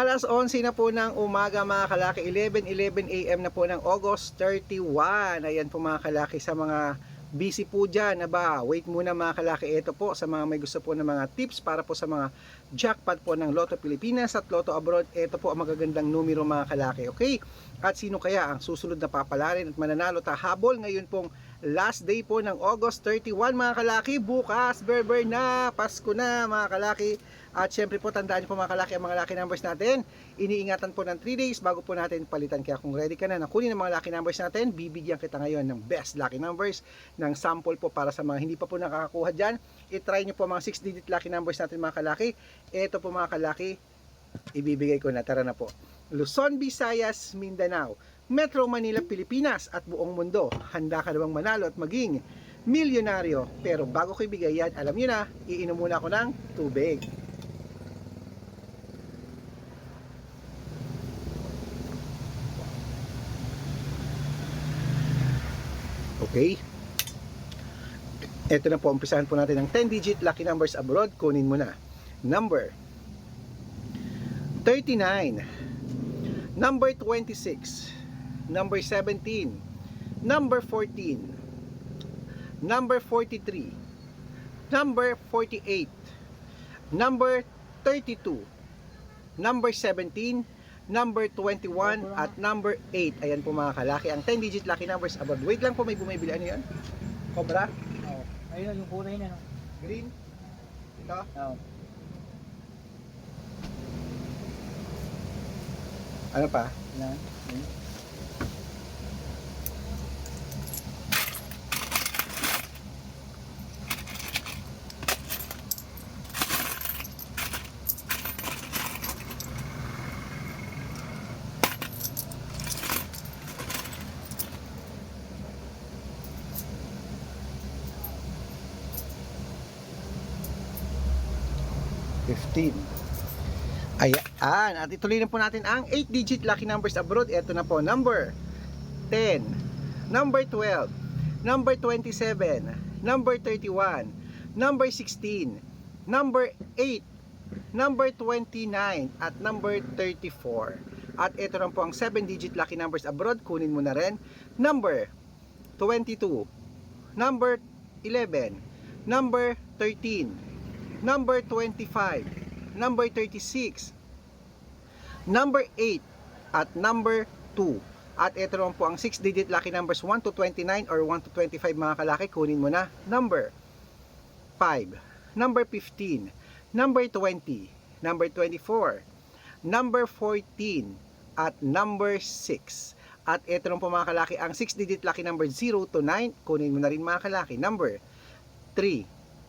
Alas 11 na po ng umaga mga kalaki, 11.11 a.m. na po ng August 31. Ayan po mga kalaki sa mga busy po dyan na ba? Wait muna mga kalaki, ito po sa mga may gusto po ng mga tips para po sa mga jackpot po ng Lotto Pilipinas at Lotto Abroad. Ito po ang magagandang numero mga kalaki, okay? At sino kaya ang susunod na papalarin at mananalo tahabol ngayon pong last day po ng August 31 mga kalaki. Bukas, Berber na, Pasko na mga kalaki. At syempre po, tandaan niyo po mga kalaki ang mga lucky numbers natin. Iniingatan po ng 3 days bago po natin palitan. Kaya kung ready ka na na kunin ang mga lucky numbers natin, bibigyan kita ngayon ng best lucky numbers ng sample po para sa mga hindi pa po nakakakuha dyan. I-try niyo po mga 6 digit lucky numbers natin mga kalaki. Ito po mga kalaki, ibibigay ko na. Tara na po. Luzon, Visayas, Mindanao, Metro Manila, Pilipinas at buong mundo. Handa ka na bang manalo at maging milyonaryo? Pero bago ko ibigay yan, alam niyo na, iinom muna ako ng tubig. Okay? Ito na po, umpisahan po natin ang 10-digit lucky numbers abroad. Kunin mo na. Number 39 Number 26 Number 17 Number 14 Number 43 Number 48 Number 32 Number 17 number 21 at number 8. Ayan po mga kalaki. Ang 10 digit lucky numbers above. Wait lang po may bumibili. Ano yan? Cobra? Oh. Ayun yung kulay na. Green? Ito? Oh. Ano pa? Ano? 15. Ayan. At ituloy po natin ang 8-digit lucky numbers abroad. Ito na po. Number 10. Number 12. Number 27. Number 31. Number 16. Number 8. Number 29. At number 34. At ito na po ang 7-digit lucky numbers abroad. Kunin mo na rin. Number 22. Number 11. Number 13 Number 25 number 36, number 8, at number 2. At ito naman po ang 6-digit lucky numbers 1 to 29 or 1 to 25 mga kalaki. Kunin mo na. Number 5, number 15, number 20, number 24, number 14, at number 6. At ito naman po mga kalaki ang 6-digit lucky number 0 to 9. Kunin mo na rin mga kalaki. Number 3,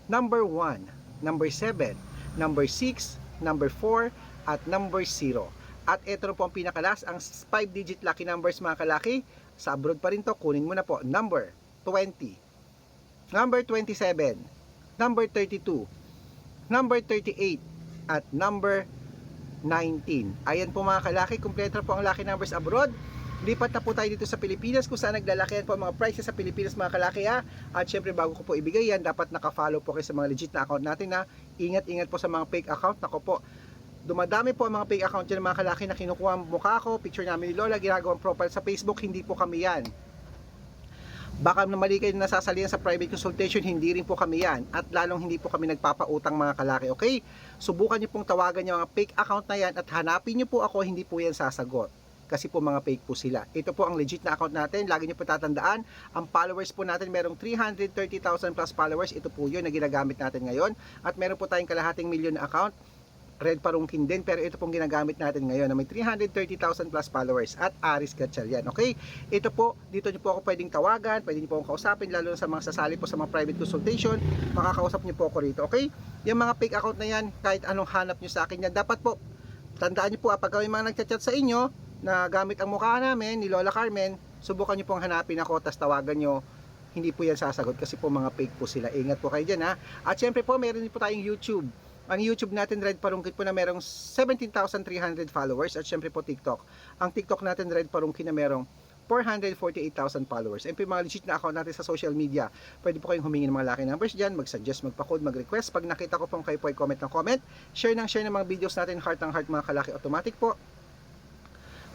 number 1, number 7, number 6, number 4, at number 0. At ito po ang pinakalas, ang 5-digit lucky numbers mga kalaki. Sa abroad pa rin to, kunin mo na po. Number 20, number 27, number 32, number 38, at number 19. Ayan po mga kalaki, kumpleto po ang lucky numbers abroad. Lipat na po tayo dito sa Pilipinas kung saan naglalakihan po ang mga prices sa Pilipinas mga kalaki ha. At syempre bago ko po ibigay yan, dapat naka-follow po kayo sa mga legit na account natin na ingat-ingat po sa mga fake account. Nako po, dumadami po ang mga fake account dyan mga kalaki na kinukuha ang mukha ko, picture namin ni Lola, ginagawang profile sa Facebook, hindi po kami yan. Baka na mali kayo nasasalihan sa private consultation, hindi rin po kami yan. At lalong hindi po kami nagpapautang mga kalaki, okay? Subukan nyo pong tawagan yung mga fake account na yan at hanapin nyo po ako, hindi po yan sasagot kasi po mga fake po sila. Ito po ang legit na account natin. Lagi niyo po tatandaan, ang followers po natin merong 330,000 plus followers. Ito po yun na ginagamit natin ngayon. At meron po tayong kalahating milyon na account. Red Parungkin din, pero ito pong ginagamit natin ngayon na may 330,000 plus followers at Aris Gatchalian. Okay? Ito po, dito niyo po ako pwedeng tawagan, pwede niyo po akong kausapin, lalo na sa mga sasali po sa mga private consultation, makakausap niyo po ako rito. Okay? Yung mga fake account na yan, kahit anong hanap niyo sa akin yan, dapat po, tandaan niyo po, ah, pag may mga nagchat-chat sa inyo, na gamit ang mukha namin ni Lola Carmen, subukan nyo pong hanapin ako, tas tawagan nyo, hindi po yan sasagot kasi po mga fake po sila. Ingat po kayo dyan ha. At syempre po, meron din po tayong YouTube. Ang YouTube natin, Red Parungkit po na merong 17,300 followers at syempre po TikTok. Ang TikTok natin, Red Parungkit na merong 448,000 followers. And po yung mga legit na account natin sa social media. Pwede po kayong humingi ng mga lucky numbers dyan, mag-suggest, magpa-code, mag-request. Pag nakita ko pong kayo po ay comment ng comment, share ng share ng mga videos natin, heart ng heart mga kalaki automatic po.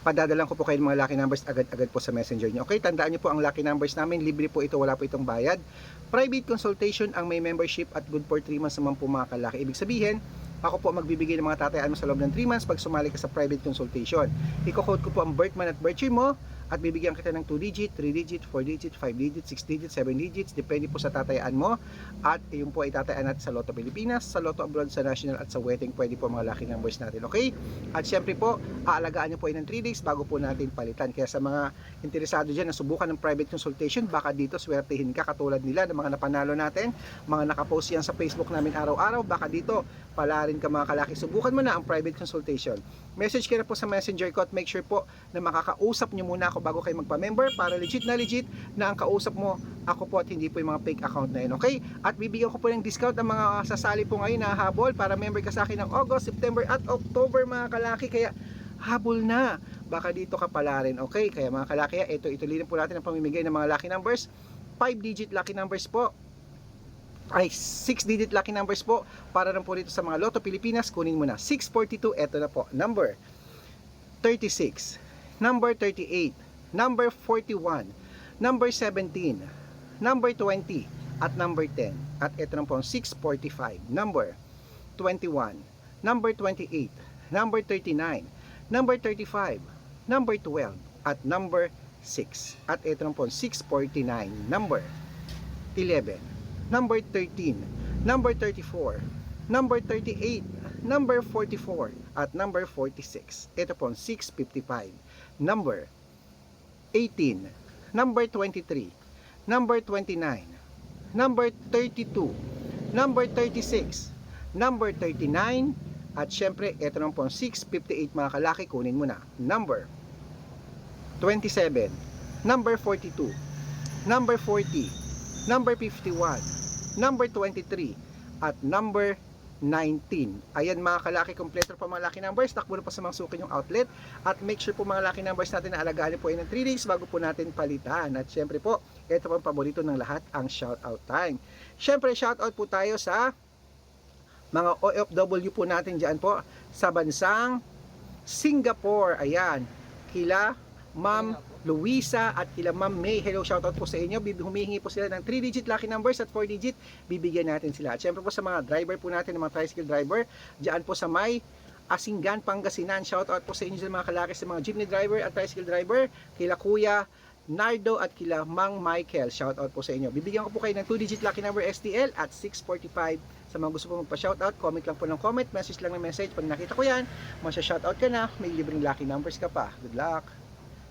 Padadalan ko po kayo ng mga lucky numbers agad-agad po sa messenger nyo. Okay, tandaan nyo po ang lucky numbers namin. Libre po ito, wala po itong bayad. Private consultation ang may membership at good for 3 months naman po mga kalaki. Ibig sabihin, ako po magbibigay ng mga tatayaan mo sa loob ng 3 months pag sumali ka sa private consultation. Iko-code ko po ang birth month at birth year mo at bibigyan kita ng 2 digit, 3 digit, 4 digit, 5 digit, 6 digit, 7 digits, depende po sa tatayaan mo. At yun po ay tatayaan natin sa Lotto Pilipinas, sa Lotto Abroad, sa National at sa Wedding, pwede po mga lucky numbers natin, okay? At syempre po, aalagaan nyo po yun ng 3 days bago po natin palitan. Kaya sa mga interesado dyan na subukan ng private consultation, baka dito swertihin ka katulad nila ng mga napanalo natin, mga nakapost yan sa Facebook namin araw-araw, baka dito pala rin ka mga kalaki. Subukan mo na ang private consultation. Message ka na po sa messenger ko at make sure po na makakausap nyo muna ako bago kayo magpa-member para legit na legit na ang kausap mo ako po at hindi po yung mga fake account na yun, okay? At bibigyan ko po ng discount ang mga sasali po ngayon na habol para member ka sa akin ng August, September at October mga kalaki. Kaya habol na. Baka dito ka pala rin, okay? Kaya mga kalaki, ito ituloy po natin ang pamimigay ng mga lucky numbers. 5 digit lucky numbers po ay 6 digit lucky numbers po. Para rin po rito sa mga Lotto Pilipinas kunin mo na. 642 eto na po. Number 36 number 38 number 41 number 17 number 20 at number 10 at eto na po ang 645 number 21 number 28 number 39 number 35 number 12 at number 6 at eto na po ang 649 number 11 number 13, number 34, number 38, number 44, at number 46. Ito po ang 655. Number 18, number 23, number 29, number 32, number 36, number 39, at syempre, ito naman po ang 658 mga kalaki, kunin mo na. Number 27, number 42, number 40, number 51, number 23, at number 19. Ayan mga kalaki, kompleto pa mga lucky numbers. Takbo na pa sa mga suki yung outlet. At make sure po mga lucky numbers natin na alagaan po yan ng 3 days bago po natin palitan. At syempre po, ito po ang paborito ng lahat, ang shoutout time. Syempre, shoutout po tayo sa mga OFW po natin dyan po sa bansang Singapore. Ayan, kila Ma'am Luisa at kila Ma'am May. Hello, shoutout po sa inyo. Humihingi po sila ng 3-digit lucky numbers at 4-digit. Bibigyan natin sila. At syempre po sa mga driver po natin, mga tricycle driver, diyan po sa may Asinggan, Pangasinan. Shoutout po sa inyo sa mga kalaki sa mga jeepney driver at tricycle driver. Kila Kuya Nardo at kila Mang Michael. Shoutout po sa inyo. Bibigyan ko po kayo ng 2-digit lucky number STL at 645 sa mga gusto po magpa-shoutout, comment lang po ng comment, message lang ng message. Pag nakita ko yan, masya-shoutout ka na, may libreng lucky numbers ka pa. Good luck!